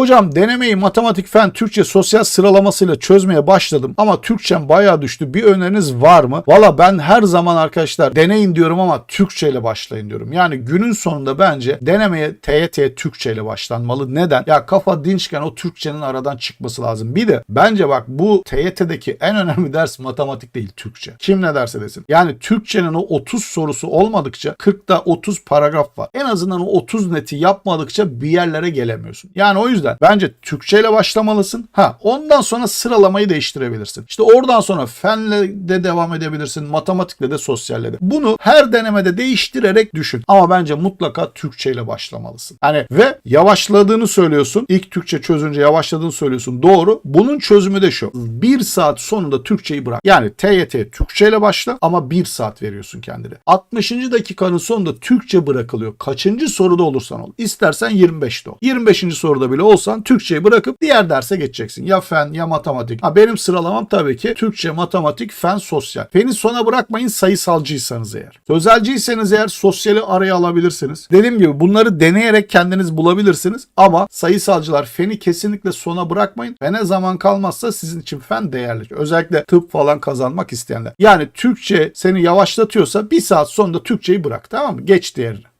Hocam denemeyi matematik, fen, Türkçe, sosyal sıralamasıyla çözmeye başladım ama Türkçem bayağı düştü. Bir öneriniz var mı? Valla ben her zaman arkadaşlar deneyin diyorum ama Türkçe ile başlayın diyorum. Yani günün sonunda bence denemeye TYT Türkçe ile başlanmalı. Neden? Ya kafa dinçken o Türkçenin aradan çıkması lazım. Bir de bence bak bu TYT'deki en önemli ders matematik değil Türkçe. Kim ne derse desin. Yani Türkçenin o 30 sorusu olmadıkça 40'ta 30 paragraf var. En azından o 30 neti yapmadıkça bir yerlere gelemiyorsun. Yani o yüzden bence Türkçe ile başlamalısın. Ha ondan sonra sıralamayı değiştirebilirsin. İşte oradan sonra fenle de devam edebilirsin. Matematikle de sosyalle de. Bunu her denemede değiştirerek düşün. Ama bence mutlaka Türkçe ile başlamalısın. Hani ve yavaşladığını söylüyorsun. İlk Türkçe çözünce yavaşladığını söylüyorsun. Doğru. Bunun çözümü de şu. Bir saat sonunda Türkçeyi bırak. Yani TYT Türkçe ile başla ama bir saat veriyorsun kendine. 60. dakikanın sonunda Türkçe bırakılıyor. Kaçıncı soruda olursan ol. İstersen 25'te ol. 25. soruda bile olsan Türkçeyi bırakıp diğer derse geçeceksin. Ya fen ya matematik. Ha benim sıralamam tabii ki Türkçe, matematik, fen, sosyal. Feni sona bırakmayın sayısalcıysanız eğer. Sözelciyseniz eğer sosyali araya alabilirsiniz. Dediğim gibi bunları deneyerek kendiniz bulabilirsiniz ama sayısalcılar feni kesinlikle sona bırakmayın. Ve ne zaman kalmazsa sizin için fen değerli. Özellikle tıp falan kazanmak isteyenler. Yani Türkçe seni yavaşlatıyorsa bir saat sonunda Türkçeyi bırak tamam mı? Geç diğerine.